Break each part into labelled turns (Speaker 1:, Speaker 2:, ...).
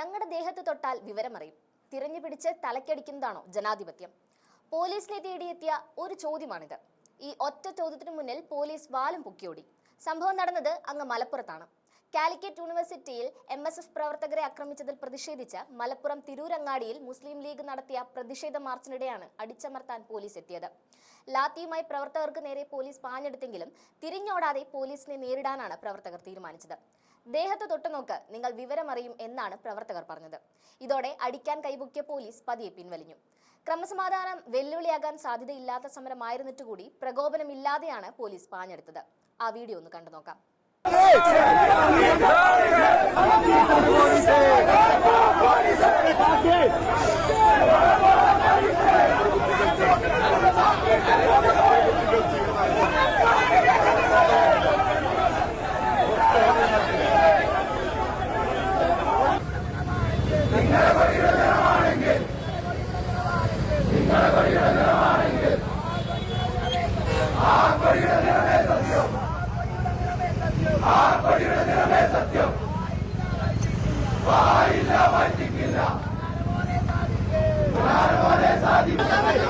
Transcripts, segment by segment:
Speaker 1: ഞങ്ങളുടെ ദേഹത്ത് തൊട്ടാൽ വിവരമറിയും. തിരഞ്ഞു പിടിച്ച് തലക്കടിക്കുന്നതാണോ ജനാധിപത്യം? പോലീസിനെ തേടിയെത്തിയ ഒരു ചോദ്യമാണിത്. ഈ ഒറ്റ ചോദ്യത്തിനു മുന്നിൽ പോലീസ് വാലും പൊക്കിയോടി. സംഭവം നടന്നത് അങ്ങ് മലപ്പുറത്താണ്. കാലിക്കറ്റ് യൂണിവേഴ്സിറ്റിയിൽ എം എസ് എഫ് പ്രവർത്തകരെ ആക്രമിച്ചതിൽ പ്രതിഷേധിച്ച് മലപ്പുറം തിരൂരങ്ങാടിയിൽ മുസ്ലിം ലീഗ് നടത്തിയ പ്രതിഷേധ മാർച്ചിനിടെയാണ് അടിച്ചമർത്താൻ പോലീസ് എത്തിയത്. ലാത്തിയുമായി പ്രവർത്തകർക്ക് നേരെ പോലീസ് പാഞ്ഞെടുത്തെങ്കിലും തിരിഞ്ഞോടാതെ പോലീസിനെ നേരിടാനാണ് പ്രവർത്തകർ തീരുമാനിച്ചത്. ദേഹത്ത് തൊട്ടുനോക്ക് നിങ്ങൾ വിവരമറിയും എന്നാണ് പ്രവർത്തകർ പറഞ്ഞത്. ഇതോടെ അടിക്കാൻ കൈപൊക്കിയ പോലീസ് പതിയെ പിൻവലിഞ്ഞു. ക്രമസമാധാനം വെല്ലുവിളിയാകാൻ സാധ്യതയില്ലാത്ത സമരമായിരുന്നിട്ട് കൂടി പ്രകോപനമില്ലാതെയാണ് പോലീസ് പാഞ്ഞെടുത്തത്. ആ വീഡിയോ ഒന്ന് കണ്ടു നോക്കാം.
Speaker 2: ഭയങ്കര മോശത്തിന് അവിടെ കാണിച്ചു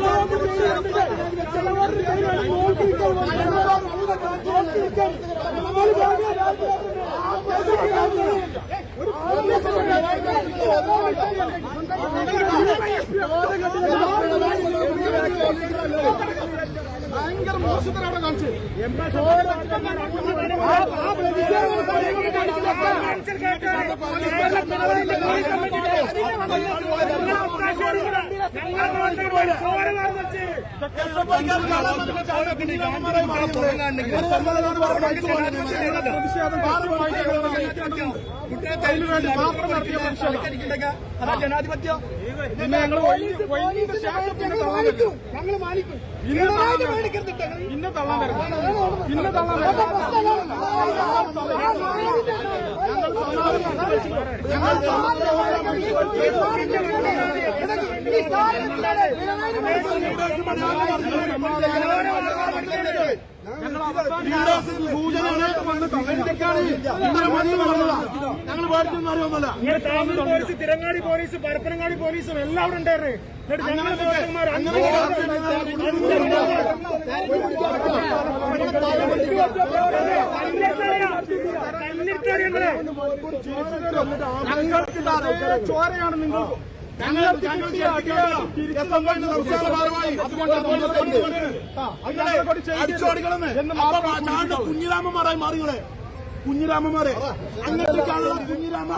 Speaker 2: ആ ആ പ്രതിഷേധം ജനാധിപത്യം പിന്നെ ഞങ്ങൾ ഞങ്ങൾ തള്ളാൻ ഇന്ന തള്ളാൻ
Speaker 3: പോലീസ് തിരങ്ങാടി പോലീസ് പരപ്പനങ്ങാടി പോലീസും എല്ലാവരും ഉണ്ടായിരുന്നു എന്നിട്ട് ഞങ്ങൾ
Speaker 2: ഞങ്ങൾക്ക് ചോരയാണ് നിങ്ങൾ കുഞ്ഞിരാമന്മാരായി മാറികളെ കുഞ്ഞിരാമന്മാരെ അങ്ങനെ കുഞ്ഞിരാമ?